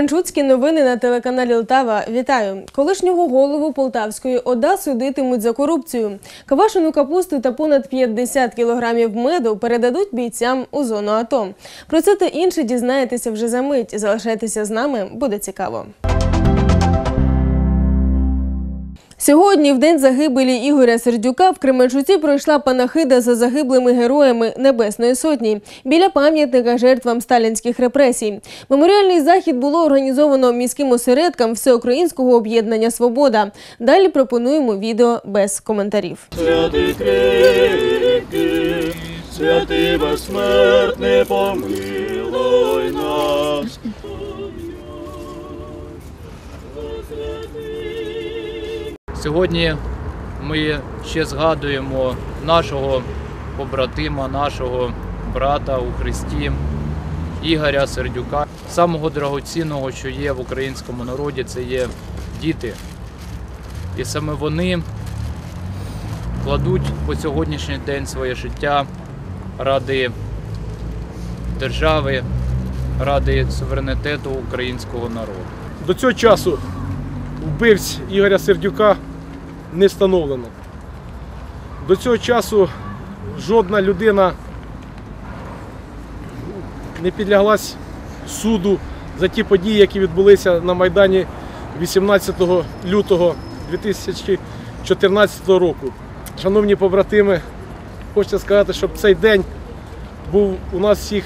Кременчуцькі новини на телеканалі Лтава. Вітаю! Колишнього голову Полтавської ОДА судитимуть за корупцію. Квашену капусту та понад 50 кілограмів меду передадуть бійцям у зону АТО. Про це та інше дізнаєтеся вже за мить. Залишайтеся з нами, буде цікаво. Сьогодні, в день загибелі Ігоря Сердюка, в Кременчуці пройшла панахида за загиблими героями Небесної Сотні біля пам'ятника жертвам сталінських репресій. Меморіальний захід було організовано міським осередком Всеукраїнського об'єднання Свобода. Далі пропонуємо відео без коментарів. Святий крики, святий безсмертний, помилуй нас. Сьогодні ми ще згадуємо нашого побратима, нашого брата у Христі Ігоря Сердюка. Самого дорогоцінного, що є в українському народі, це є діти. І саме вони кладуть по сьогоднішній день своє життя ради держави, ради суверенітету українського народу. До цього часу вбивць Ігоря Сердюка не встановлено. До цього часу жодна людина не підляглась суду за ті події, які відбулися на Майдані 18 лютого 2014 року. Шановні побратими, хочеться сказати, щоб цей день був у нас всіх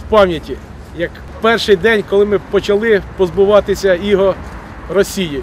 в пам'яті, як перший день, коли ми почали позбуватися іго Росії.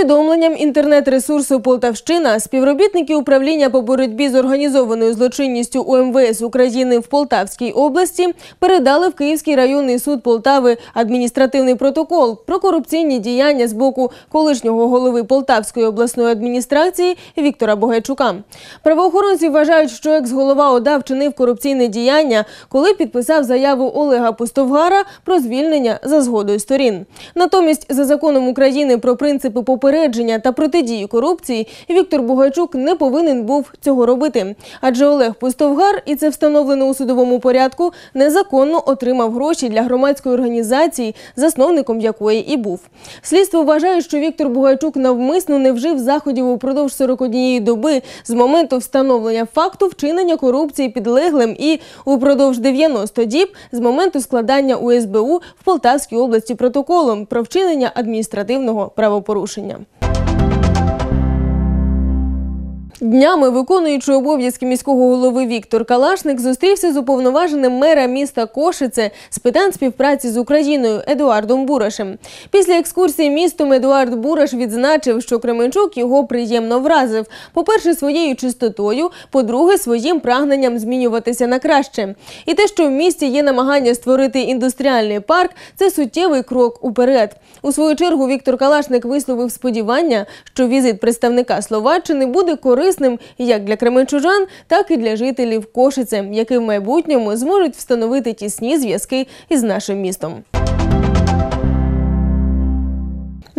повідомленням інтернет-ресурсу Полтавщина, співробітники управління по боротьбі з організованою злочинністю УМВС України в Полтавській області передали в Київський районний суд Полтави адміністративний протокол про корупційні діяння з боку колишнього голови Полтавської обласної адміністрації Віктора Богайчука. Правоохоронці вважають, що екс-голова ОДА вчинив корупційне діяння, коли підписав заяву Олега Пустовгара про звільнення за згодою сторін. Натомість, за законом України про принципи попередження та протидії корупції, Віктор Бугайчук не повинен був цього робити. Адже Олег Пустовгар, і це встановлено у судовому порядку, незаконно отримав гроші для громадської організації, засновником якої і був. Слідство вважає, що Віктор Бугайчук навмисно не вжив заходів упродовж 41 доби з моменту встановлення факту вчинення корупції підлеглим і упродовж 90 діб з моменту складання у СБУ в Полтавській області протоколом про вчинення адміністративного правопорушення. Instagram. Днями виконуючий обов'язки міського голови Віктор Калашник зустрівся з уповноваженим мера міста Кошице з питань співпраці з Україною Едуардом Бурашем. Після екскурсії містом Едуард Бураш відзначив, що Кременчук його приємно вразив. По-перше, своєю чистотою, по-друге, своїм прагненням змінюватися на краще. І те, що в місті є намагання створити індустріальний парк, це суттєвий крок уперед. У свою чергу Віктор Калашник висловив сподівання, що візит представника Словаччини буде корисним як для кременчужан, так і для жителів Кошице, які в майбутньому зможуть встановити тісні зв'язки із нашим містом.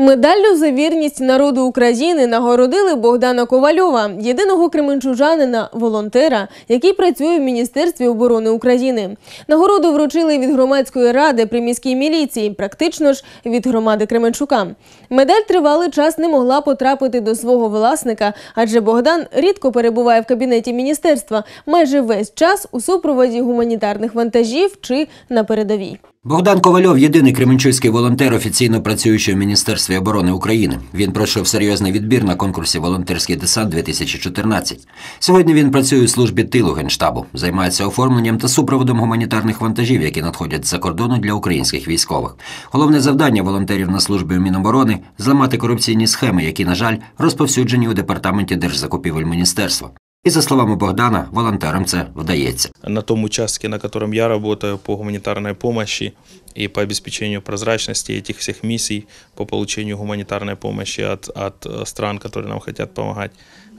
Медаллю за вірність народу України нагородили Богдана Ковальова, єдиного кременчужанина, волонтера, який працює в Міністерстві оборони України. Нагороду вручили від громадської ради при міській міліції, практично ж від громади Кременчука. Медаль тривалий час не могла потрапити до свого власника, адже Богдан рідко перебуває в кабінеті міністерства майже весь час у супроводі гуманітарних вантажів чи на передовій. Богдан Ковальов єдиний кременчуцький волонтер, офіційно працюючий в Міністерстві оборони України. Він пройшов серйозний відбір на конкурсі Волонтерський десант 2014. Сьогодні він працює у службі тилу генштабу, займається оформленням та супроводом гуманітарних вантажів, які надходять з-за кордону для українських військових. Головне завдання волонтерів на службі у Міноборони зламати корупційні схеми, які, на жаль, розповсюджені у департаменті держзакупівель міністерства. І за словами Богдана, волонтерам це вдається. на том участке, на котором я работаю по гуманитарной помощи и по обеспечению прозрачности этих всех миссий по получению гуманитарной помощи от, от э, стран, которые нам хотят помогать.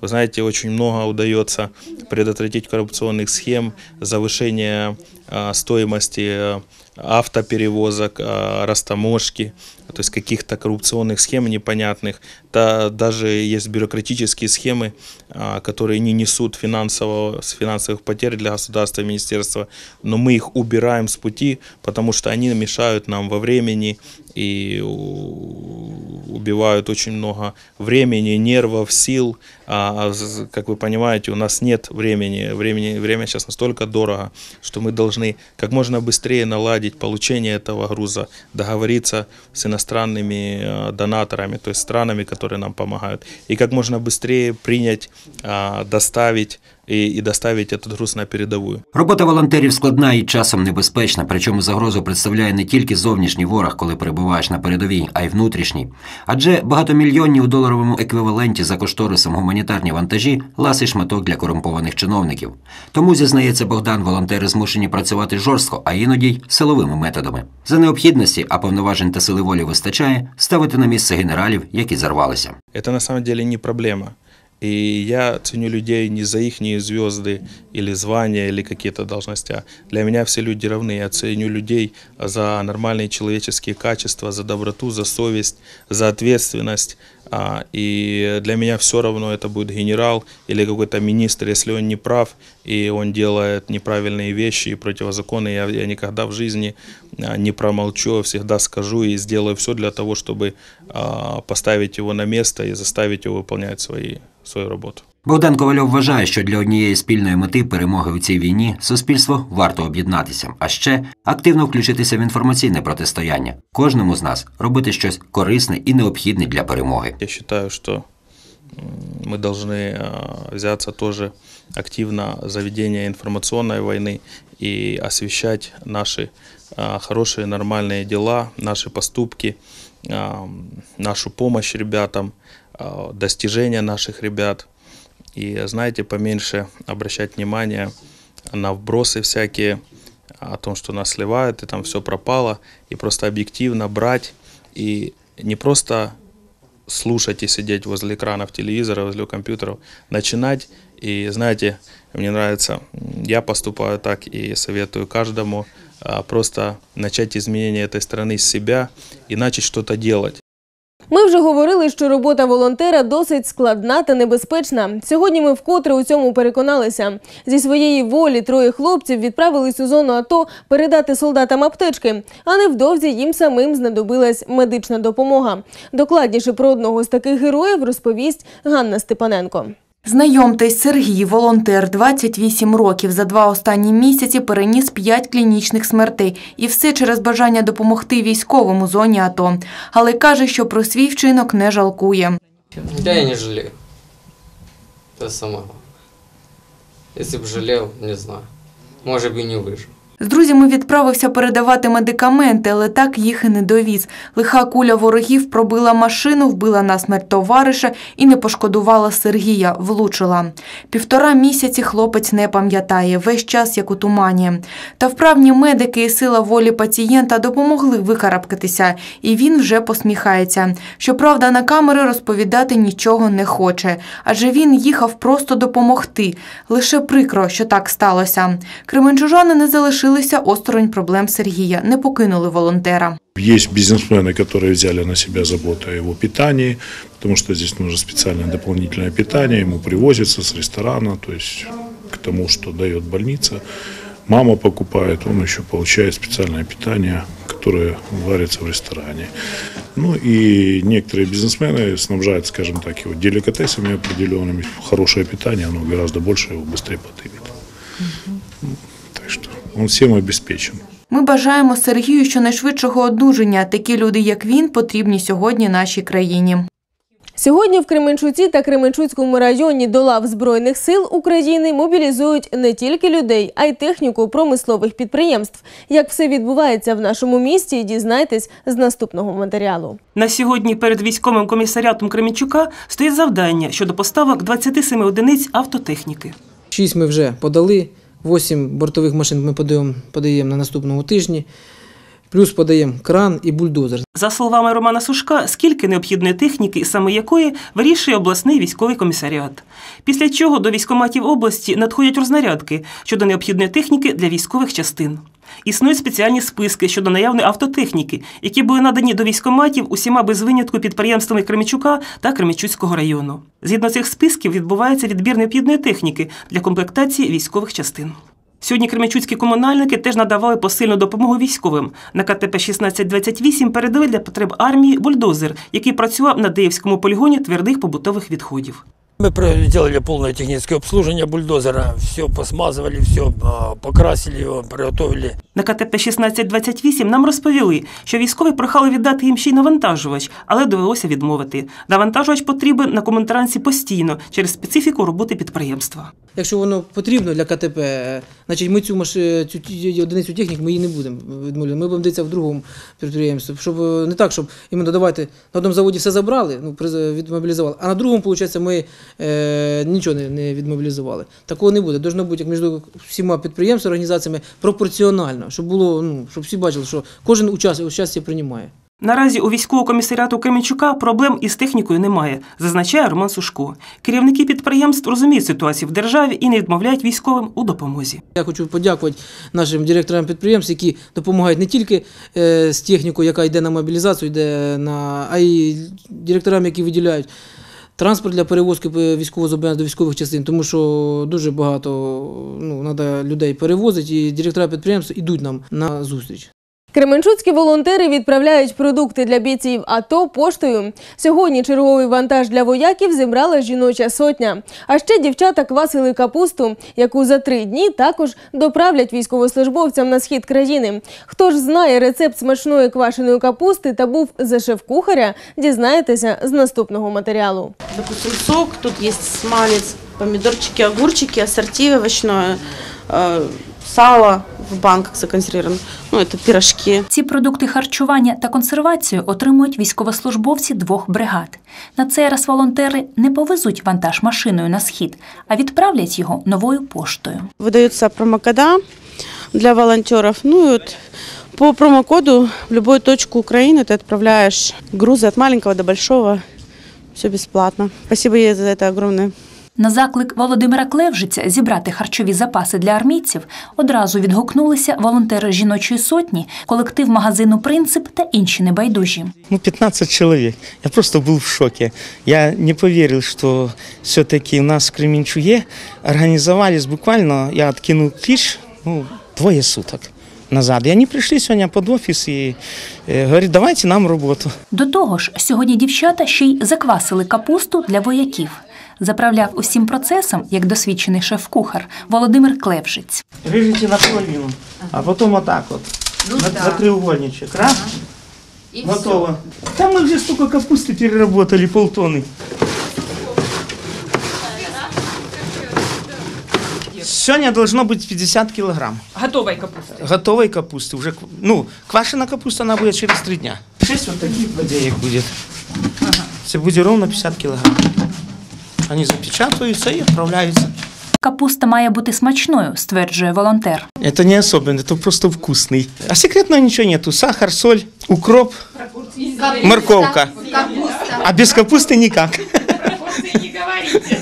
Вы знаете, очень много удается предотвратить коррупционных схем, завышение а, стоимости а, автоперевозок, а, растаможки, то есть каких-то коррупционных схем непонятных. Да, даже есть бюрократические схемы, а, которые не несут финансового, с финансовых потерь для государства и министерства, но мы их убираем с пути, потому что они мешают нам во времени и убивают очень много времени, нервов, сил. А, з- как вы понимаете, у нас нет времени. времени. Время сейчас настолько дорого, что мы должны как можно быстрее наладить получение этого груза, договориться с иностранными э, донаторами, то есть странами, которые нам помогают, и как можно быстрее принять, а, доставить и, и доставить этот груз на передовую. Робота волонтерів складна і часом небезпечна, причому загрозу представляє не тільки зовнішній ворог, коли перебуваєш на передовій, а й внутрішній. Адже багатомільйонні у доларовому еквіваленті за кошторисом гуманітарні вантажі ласий шматок для корумпованих чиновників. Тому, зізнається Богдан, волонтери змушені працювати жорстко, а іноді й силовими методами. За необхідності, а повноважень та сили волі вистачає, ставити на місце генералів, які зарвалися. Это на самом деле не проблема. И я ценю людей не за их звезды или звания или какие-то должности. Для меня все люди равны. Я ценю людей за нормальные человеческие качества, за доброту, за совесть, за ответственность. А, И для меня все равно это будет генерал или какой-то министр, если он не прав и он делает неправильные вещи и противозаконные, я, я никогда в жизни а, не промолчу, а всегда скажу и сделаю все для того, чтобы а, поставить его на место и заставить его выполнять свои, свою работу. Богдан Ковальов вважає, що для однієї спільної мети перемоги у цій війні суспільство варто об'єднатися, а ще активно включитися в інформаційне протистояння. Кожному з нас робити щось корисне і необхідне для перемоги. Я считаю, что м, мы должны а, взяться тоже активно за ведение информационной войны и освещать наши а, хорошие, нормальные дела, наши поступки, а, нашу помощь ребятам, а, достижения наших ребят. И, знаете, поменьше обращать внимание на вбросы всякие, о том, что нас сливают, и там все пропало, и просто объективно брать и не просто слушать и сидеть возле экранов телевизора, возле компьютеров, начинать. И знаете, мне нравится, я поступаю так и советую каждому а, просто начать изменение этой страны с себя и начать что-то делать. Ми вже говорили, що робота волонтера досить складна та небезпечна. Сьогодні ми вкотре у цьому переконалися. Зі своєї волі троє хлопців відправились у зону АТО передати солдатам аптечки, а невдовзі їм самим знадобилась медична допомога. Докладніше про одного з таких героїв розповість Ганна Степаненко. Знайомтесь, Сергій, волонтер, 28 років. За два останні місяці переніс 5 клінічних смертей. І все через бажання допомогти військовому зоні АТО. Але каже, що про свій вчинок не жалкує. Я и не жалею. Это самое главное. Если бы жалел, не знаю. Может бы и не выжил. З друзями відправився передавати медикаменти, але так їх і не довіз. Лиха куля ворогів пробила машину, вбила насмерть товариша і не пошкодувала Сергія, влучила. Півтора місяці хлопець не пам'ятає, весь час як у тумані. Та вправні медики і сила волі пацієнта допомогли викарабкатися, і він вже посміхається. Щоправда, на камери розповідати нічого не хоче, адже він їхав просто допомогти. Лише прикро, що так сталося. Кременчужани не залишилися осторонь проблем Сергія, не покинули волонтера. Есть бизнесмены, которые взяли на себя заботу о его питании, потому что здесь нужно специальное дополнительное питание, ему привозится с ресторана, то есть к тому, что дает больница. Мама покупает, он еще получает специальное питание, которое варится в ресторане. Ну и некоторые бизнесмены снабжают, скажем так, его деликатесами определенными. Хорошее питание, оно гораздо больше его быстрее потымет. Ну, он всем обеспечен. Ми бажаємо Сергію щонайшвидшого одужання. Такі люди, як він, потрібні сьогодні нашій країні. Сьогодні в Кременчуці та Кременчуцькому районі до лав Збройних сил України мобілізують не тільки людей, а й техніку промислових підприємств. Як все відбувається в нашому місті, дізнайтесь з наступного матеріалу. На сьогодні перед військовим комісаріатом Кременчука стоїть завдання щодо поставок 27 одиниць автотехніки. Шість ми вже подали, вісім бортових машин ми подаємо, подаємо на наступному тижні. плюс подаємо кран і бульдозер. За словами Романа Сушка, скільки необхідної техніки, саме якої вирішує обласний військовий комісаріат. Після чого до військоматів області надходять рознарядки щодо необхідної техніки для військових частин. Існують спеціальні списки щодо наявної автотехніки, які були надані до військоматів усіма без винятку підприємствами Кременчука та Кременчуцького району. Згідно цих списків відбувається відбір необхідної техніки для комплектації військових частин. Сьогодні кременчуцькі комунальники теж надавали посильну допомогу військовим. На КТП 1628 передали для потреб армії бульдозер, який працював на Деївському полігоні твердих побутових відходів. Мы сделали полное техническое обслуживание бульдозера, все посмазывали, все покрасили его, приготовили. На КТП 1628 нам розповіли, що військові прохали віддати їм ще й навантажувач, але довелося відмовити. Навантажувач потрібен на коментранці постійно через специфіку роботи підприємства. Якщо воно потрібно для КТП, значить ми цю, маши, цю одиницю техніки ми її не будемо відмовляти. Ми будемо дивитися в другому підприємстві. Щоб е, не так, щоб іменно давайте на одному заводі все забрали, ну відмобілізували, а на другому, виходить, ми е, нічого не, не відмобілізували. Такого не буде. Должно бути як між всіма підприємствами, організаціями пропорціонально, щоб було, ну щоб всі бачили, що кожен участь приймає. Наразі у військового комісаріату Кременчука проблем із технікою немає, зазначає Роман Сушко. Керівники підприємств розуміють ситуацію в державі і не відмовляють військовим у допомозі. Я хочу подякувати нашим директорам підприємств, які допомагають не тільки е, з технікою, яка йде на мобілізацію, йде на, а й директорам, які виділяють транспорт для перевозки е, військового зобов'язання до військових частин, тому що дуже багато ну, треба людей перевозити, і директора підприємств йдуть нам на зустріч. Кременчуцькі волонтери відправляють продукти для бійців АТО поштою. Сьогодні черговий вантаж для вояків зібрала жіноча сотня. А ще дівчата квасили капусту, яку за три дні також доправлять військовослужбовцям на схід країни. Хто ж знає рецепт смачної квашеної капусти та був за шеф-кухаря, дізнаєтеся з наступного матеріалу. допустим, сок, тут есть смалец, помидорчики, огурчики, ассорти овощное, э, сало в банках законсервировано, ну, это пирожки. Ці продукти харчування та консервацію отримують військовослужбовці двох бригад. На цей раз волонтери не повезуть вантаж машиною на схід, а відправлять його новою поштою. Выдаются промокода для волонтеров, ну, и вот по промокоду в любую точку Украины ты отправляешь грузы от маленького до большого, все бесплатно. Спасибо ей за это огромное. На заклик Володимира Клевжиця зібрати харчові запаси для армійців одразу відгукнулися волонтери жіночої сотні, колектив магазину Принцип та інші небайдужі. Ну, 15 человек. Я просто был в шоке. Я не поверил, что все-таки у нас в Кременчуге организовались буквально, я откинул клич, ну, двое суток назад. И они пришли сегодня под офис и э, давайте нам работу. До того ж, сьогодні дівчата ще й заквасили капусту для вояків Заправляв усім процесом, як досвідчений шеф-кухар Володимир Клевжиць. Режете наполовину, а потом вот так вот. на, за треугольничек. Раз. Готово. Там мы уже столько капусты переработали, полтонны. Сегодня должно быть 50 килограмм. Готової капусти. Готовой капусты. Уже, к- ну, квашеная капуста, она будет через три дня. Шесть вот таких бодеек будет. Это будет ровно 50 килограмм. Они запечатываются и отправляются. Капуста має бути смачною, стверджує волонтер. Это не особенно, это просто вкусный. А секретного ничего нету. Сахар, соль, укроп, морковка. А без капусты никак.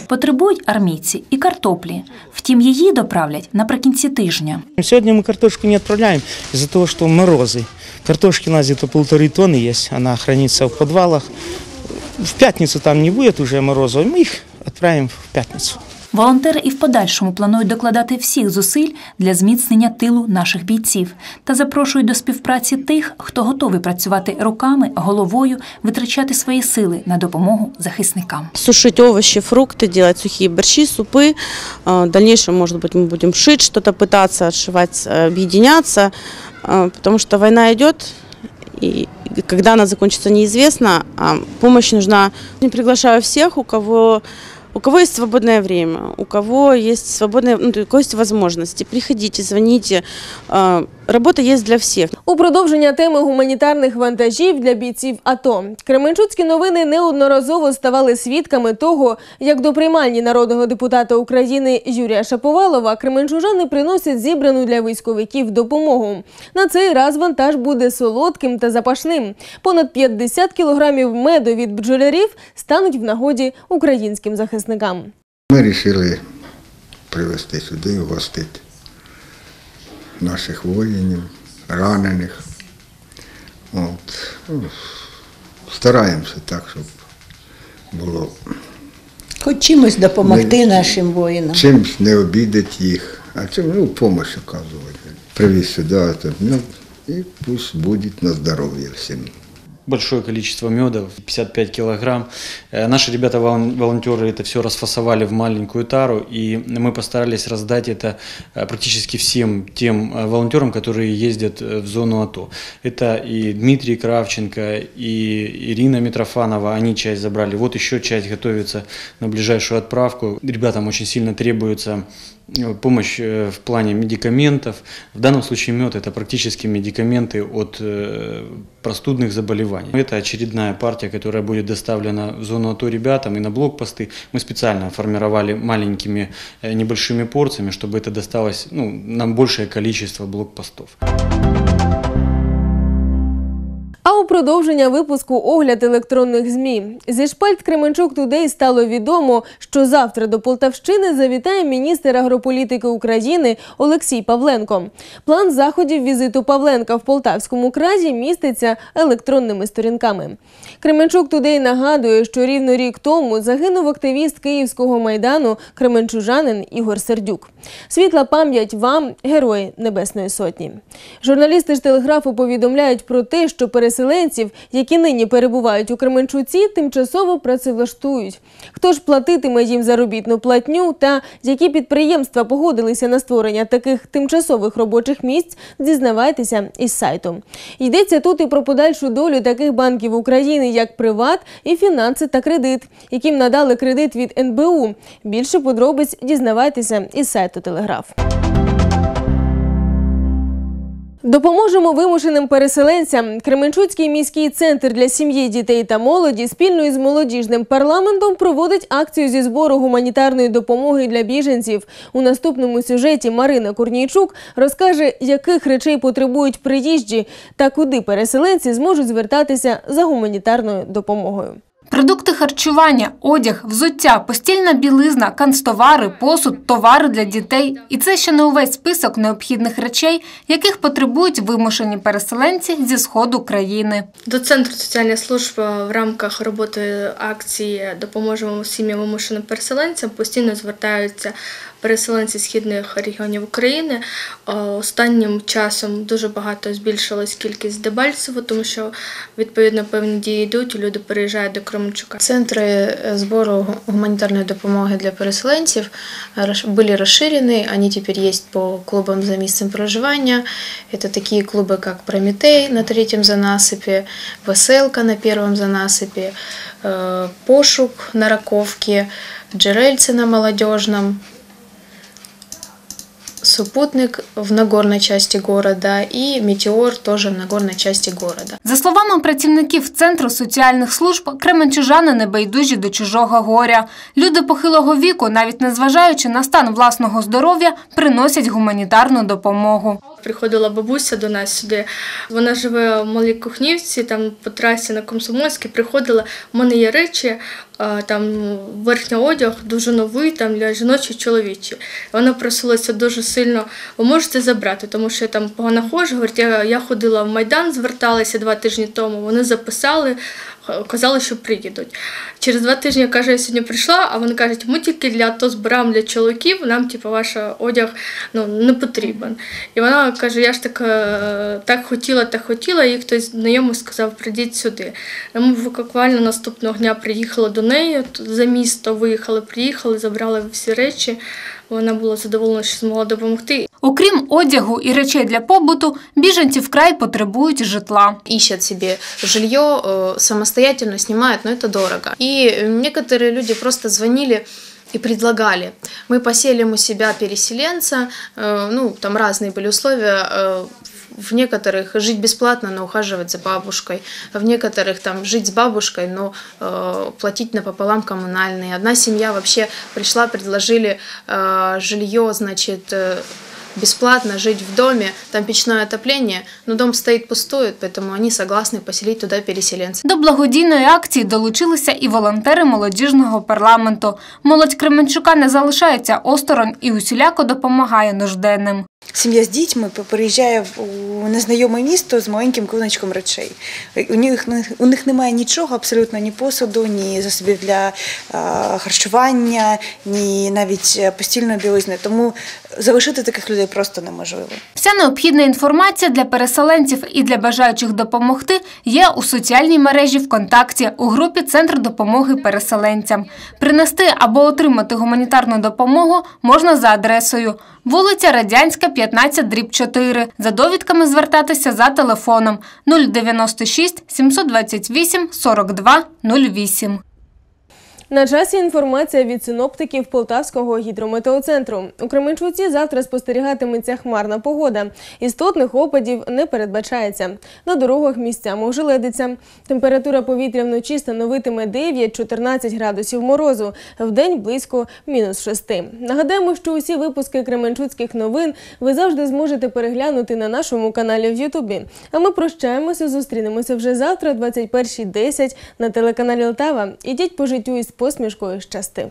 Потребують армійці і картоплі. Втім, її доправлять наприкінці тижня. Сегодня мы картошку не отправляем из-за того, что морозы. Картошки у нас где-то полторы тонны есть, она хранится в подвалах. В пятницу там не будет уже морозов, мы их отправим в пятницу. Волонтери і в подальшому планують докладати всіх зусиль для зміцнення тилу наших бійців та запрошують до співпраці тих, хто готовий працювати руками, головою, витрачати свої сили на допомогу захисникам. Сушить овощи, фрукты, делать сухие борщи, супы. А, В дальнейшем, может быть, мы будем шить что-то, пытаться отшивать, э, объединяться, а, потому что война идет, И когда она закончится, неизвестно. А помощь нужна. Я приглашаю всех, у кого у кого есть свободное время, у кого есть свободное, ну, кого есть возможности, приходите, звоните, Работа есть для всех. У продовження теми гуманітарних вантажів для бійців АТО Кременчуцькі новини неодноразово ставали свідками того, як до приймальні народного депутата України Юрія Шаповалова кременчужани приносять зібрану для військовиків допомогу. На цей раз вантаж буде солодким та запашним. Понад 50 кілограмів меду від бджолярів стануть в нагоді українським захисникам. Ми вирішили привезти сюди і гостити наших воїнів, ранених. От. Ну, Стараємося так, щоб було Хоч чимось допомогти не, нашим воїнам. чимось не обідати їх, а чим ну, допомогу оказувати. Привіз сюди, ну, і пусть буде на здоров'я всім. Большое количество меда, 55 килограмм. Э, Наши ребята, волон- волонтеры, это все расфасовали в маленькую тару, и мы постарались раздать это э, практически всем тем э, волонтерам, которые ездят в зону АТО. Это и Дмитрий Кравченко, и Ирина Митрофанова, они часть забрали. Вот еще часть готовится на ближайшую отправку. Ребятам очень сильно требуется помощь э, в плане медикаментов. В данном случае мед это практически медикаменты от э, простудных заболеваний. Это очередная партия, которая будет доставлена в зону АТО ребятам и на блокпосты. Мы специально формировали маленькими э, небольшими порциями, чтобы это досталось ну, нам большее количество блокпостов. А у продовження випуску огляд електронних змі зі шпальт Кременчук Тудей стало відомо, що завтра до Полтавщини завітає міністр агрополітики України Олексій Павленко. План заходів візиту Павленка в Полтавському кразі міститься електронними сторінками. Кременчук Тудей нагадує, що рівно рік тому загинув активіст Київського майдану Кременчужанин Ігор Сердюк. Світла пам'ять вам, герої Небесної Сотні. Журналісти ж телеграфу повідомляють про те, що переселенців, які нині перебувають у Кременчуці, тимчасово працевлаштують. Хто ж платитиме їм заробітну платню та які підприємства погодилися на створення таких тимчасових робочих місць, дізнавайтеся із сайту. Йдеться тут і про подальшу долю таких банків України, як Приват і фінанси та кредит, яким надали кредит від НБУ. Більше подробиць дізнавайтеся із сайту Телеграф. Допоможемо вимушеним переселенцям. Кременчуцький міський центр для сім'ї, дітей та молоді спільно із молодіжним парламентом проводить акцію зі збору гуманітарної допомоги для біженців. У наступному сюжеті Марина Корнійчук розкаже, яких речей потребують приїжджі та куди переселенці зможуть звертатися за гуманітарною допомогою. Продукти харчування, одяг, взуття, постільна білизна, канцтовари, посуд, товари для дітей. І це ще не увесь список необхідних речей, яких потребують вимушені переселенці зі сходу країни. До центру соціальних служб в рамках роботи акції Допоможемо сім'ям вимушеним переселенцям постійно звертаються переселенці східних регіонів України. Е, Останнім часом дуже багато збільшилась кількість Дебальцево, тому що відповідно певні дії йдуть, і люди переїжджають до Кременчука. Центры э, збору гуманитарной допомоги для переселенцев расш- были расширены. Они теперь есть по клубам за місцем проживания. Это такие клубы, как Прометей на третьем занасыпе, Веселка на первом занасыпе, э, Пошук на Раковке, Джерельцы на Молодежном, Супутник в Нагорной части города и Метеор тоже в Нагорной части города. За словами працівників Центру соціальних служб, кременчужани не байдужі до чужого горя. Люди похилого віку, навіть незважаючи на стан власного здоров'я, приносять гуманітарну допомогу. Приходила бабуся до нас сюди. Вона живе в Малій Кухнівці, там по трасі на Комсомольській. Приходила. У мене є речі, там верхній одяг, дуже новий, там для жіночі чоловічі. Вона просилася дуже сильно. Ви можете забрати, тому що я там погано ходжу. Говорить, я, ходила в Майдан, зверталася два тижні тому. Вони записали, казали, що приїдуть. Через два тижні каже, я сьогодні прийшла, а вони кажуть, ми тільки для АТО збираємо для чоловіків, нам типу, ваш одяг ну, не потрібен. І вона каже: я ж так, е, так хотіла, так хотіла, і хтось знайомий сказав, прийдіть сюди. І Ми буквально наступного дня приїхали до неї за місто, виїхали, приїхали, забрали всі речі. Вона була задоволена, що змогла допомогти. Окрім одягу і речей для побуту, біженці вкрай потребують житла. ищут себе жилье, э, самостоятельно снимают, но это дорого. И некоторые люди просто звонили и предлагали. Мы поселим у себя переселенца, э, ну, там разные были условия, э, в некоторых жить бесплатно, но ухаживать за бабушкой, в некоторых там жить с бабушкой, но э, платить напополам коммунальные. Одна семья вообще пришла, предложили э, жилье, значит, э, бесплатно жить в доме, там печное отопление, но дом стоит пустует, поэтому они согласны поселить туда переселенцев. До благодійної акції долучилися і волонтери молодіжного парламенту. Молодь Кременчука не залишається осторонь і усіляко допомагає нужденним. Сім'я з дітьми приїжджає у незнайоме місто з маленьким клиночком речей. У них, у них немає нічого, абсолютно ні посуду, ні засобів для харчування, ні навіть е, постільної білизни. Тому залишити таких людей просто неможливо. Вся необхідна інформація для переселенців і для бажаючих допомогти є у соціальній мережі ВКонтакті у групі Центр допомоги переселенцям. Принести або отримати гуманітарну допомогу можна за адресою вулиця Радянська, 15, дріб 4. За довідками звертатися за телефоном 096 728 42 08. На часі інформація від синоптиків Полтавського гідрометеоцентру. У Кременчуці завтра спостерігатиметься хмарна погода. Істотних опадів не передбачається. На дорогах місцями ожеледиться. Температура повітря вночі становитиме 9-14 градусів морозу, вдень близько мінус 6. Нагадаємо, що усі випуски Кременчуцьких новин ви завжди зможете переглянути на нашому каналі в Ютубі. А ми прощаємося, зустрінемося вже завтра, 21.10 на телеканалі Лтава. Ідіть по життю із посмішкою щасти.